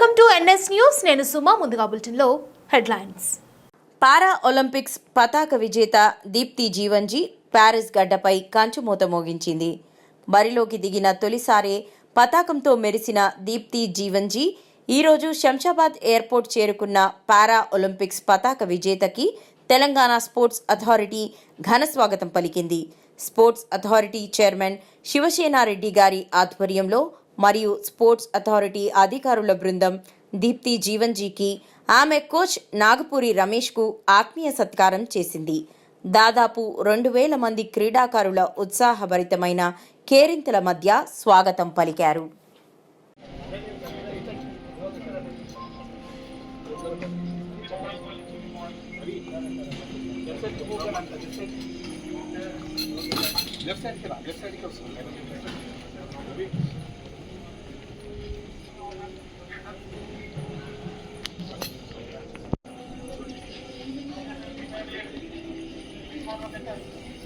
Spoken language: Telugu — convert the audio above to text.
Welcome to NS news. నేను సుమా ముందుగా బులెటిన్లో హెడ్లైన్స్. పారా ఒలింపిక్స్ పతాక విజేత దీప్తి జీవన్జీ ప్యారిస్ గడ్డపై కంచుమూత మోగించింది. బరిలోకి దిగిన తొలిసారే పతాకంతో మెరిసిన దీప్తి జీవన్జీ ఈరోజు శంషాబాద్ ఎయిర్పోర్ట్ చేరుకున్న పారా ఒలింపిక్స్ పతాక విజేతకి తెలంగాణ స్పోర్ట్స్ అథారిటీ ఘన స్వాగతం పలికింది. స్పోర్ట్స్ అథారిటీ చైర్మన్ శివసేనారెడ్డి గారి ఆధ్వర్యంలో మరియు స్పోర్ట్స్ అథారిటీ అధికారుల బృందం దీప్తి జీవన్జీకి. ఆమె కోచ్ నాగపూరి రమేష్కు ఆత్మీయ సత్కారం చేసింది. దాదాపు రెండు వేల మంది క్రీడాకారుల ఉత్సాహభరితమైన కేరింతల మధ్య స్వాగతం పలికారు. すいません。